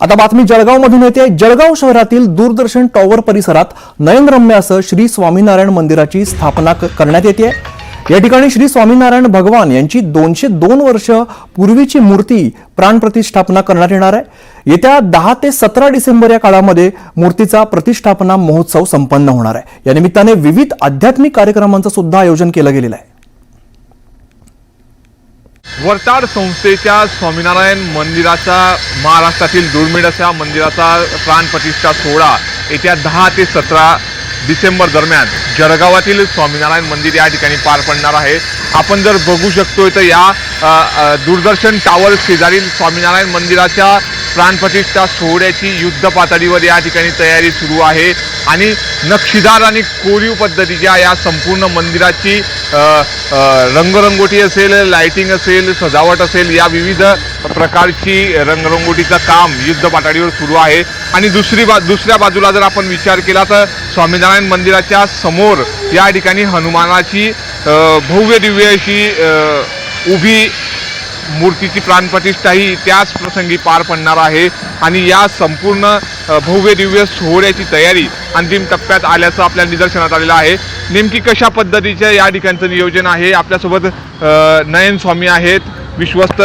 आता बातमी जळगावमधून येते. जळगाव शहरातील दूरदर्शन टॉवर परिसरात नयनरम्य असं श्री स्वामीनारायण मंदिराची स्थापना करण्यात येते. या ठिकाणी श्री स्वामीनारायण भगवान यांची दोनशे दोन वर्ष पूर्वीची मूर्ती प्राणप्रतिष्ठापना करण्यात येणार आहे. येत्या दहा ते सतरा डिसेंबर या काळामध्ये मूर्तीचा प्रतिष्ठापना महोत्सव संपन्न होणार आहे. या निमित्ताने विविध आध्यात्मिक कार्यक्रमांचं सुद्धा आयोजन केलं गेलेलं आहे. वरताड संस्थेच्या स्वामीनारायण मंदिराचा महाराष्ट्रातील दुर्मिळ अशा मंदिराचा प्राणप्रतिष्ठा सोहळा येत्या दहा ते सतरा डिसेंबर दरम्यान जळगावातील स्वामीनारायण मंदिर या ठिकाणी पार पडणार आहे. आपण जर बघू शकतोय तर या दूरदर्शन टावर शेजारील स्वामीनारायण मंदिराच्या प्राणप्रतिष्ठा सोहळ्याची युद्ध पातळीवर या ठिकाणी तयारी सुरू आहे. आणि नक्षीदार आणि कोरीव पद्धतीच्या या संपूर्ण मंदिराची रंगरंगोटी असेल लाइटिंग असेल सजावट असेल या विविध प्रकारची रंगरंगोटीचं काम युद्ध पातळीवर सुरू आहे. आणि दुसरी बा दुसऱ्या बाजूला जर आपण विचार केला तर स्वामीनारायण मंदिराच्या समोर या ठिकाणी हनुमानाची भव्य दिव्य अशी उभी मूर्तीची प्राणप्रतिष्ठाही त्याच प्रसंगी पार पडणार आहे आणि या संपूर्ण भव्य दिव्य सोहळ्याची तयारी अंतिम टप्प्यात आल्याचं आपल्या निदर्शनात आलेलं आहे. नेमकी कशा पद्धतीचं या ठिकाणचं नियोजन आहे? आपल्यासोबत नयन स्वामी आहेत. विश्वस्त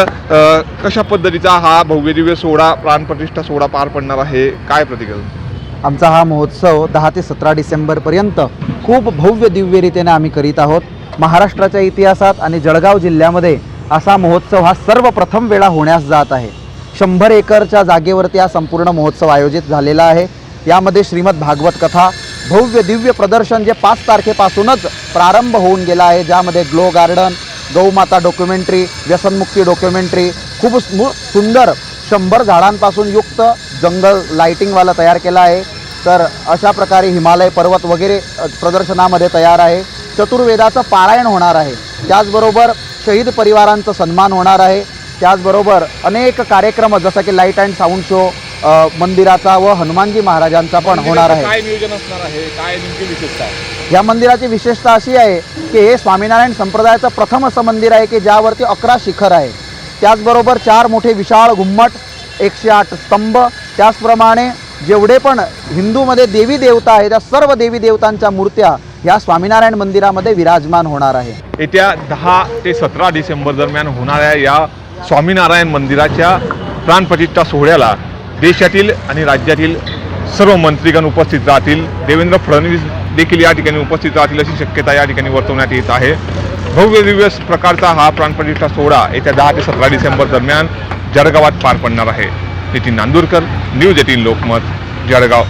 कशा पद्धतीचा हा भव्य दिव्य सोहळा प्राणप्रतिष्ठा सोहळा पार पडणार आहे? काय प्रतिक्रिया? आमचा हा महोत्सव दहा ते सतरा डिसेंबरपर्यंत खूप भव्य दिव्यरीतीने आम्ही करीत आहोत. महाराष्ट्राच्या इतिहासात आणि जळगाव जिल्ह्यामध्ये असा महोत्सव हा सर्वप्रथम वेळा होण्यास जात आहे. शंभर एकरच्या जागेवरती हा संपूर्ण महोत्सव आयोजित झालेला आहे. यामध्ये श्रीमद भागवत कथा भव्य दिव्य प्रदर्शन जे पाच तारखेपासूनच प्रारंभ होऊन गेला आहे ज्यामध्ये ग्लो गार्डन गौमाता डॉक्युमेंटरी व्यसनमुक्ती डॉक्युमेंटरी खूप स्मू सुंदर शंभर झाडांपासून युक्त जंगल लाईटिंगवाला तयार केला आहे. तर अशा प्रकारे हिमालय पर्वत वगैरे प्रदर्शनामध्ये तयार आहे. चतुर्वेदाचं पारायण होणार आहे. त्याचबरोबर शहीद परिवारांचा सन्मान होणार आहे. त्याचबरोबर अनेक कार्यक्रम जसं की लाइट अँड साऊंड शो मंदिराचा व हनुमानजी महाराजांचा पण होणार आहे. काय नियोजन असणार आहे? काय नेमकी विशेषता या मंदिराची विशेषता अशी आहे की हे स्वामीनारायण संप्रदायाचं प्रथम असं मंदिर आहे की ज्यावरती अकरा शिखर आहे. त्याचबरोबर चार मोठे विशाळ घुम्मट एकशे आठ स्तंभ त्याचप्रमाणे जेवढे पण हिंदूमध्ये देवी देवता आहे त्या सर्व देवी देवतांच्या मूर्त्या या स्वामीनारायण मंदिरामध्ये विराजमान होणार आहे. येत्या दहा ते सतरा डिसेंबर दरम्यान होणाऱ्या या स्वामीनारायण मंदिराच्या प्राणप्रतिष्ठा सोहळ्याला देशातील आणि राज्यातील सर्व मंत्रीगण उपस्थित राहतील. देवेंद्र फडणवीस देखील या ठिकाणी उपस्थित राहतील अशी शक्यता या ठिकाणी वर्तवण्यात येत आहे. भव्य दिव्य प्रकारचा हा प्राणप्रतिष्ठा सोहळा येत्या दहा ते सतरा डिसेंबर दरम्यान जळगावात पार पडणार आहे. Nitin Nandurkar news eighteen Lokmat Jalgaon.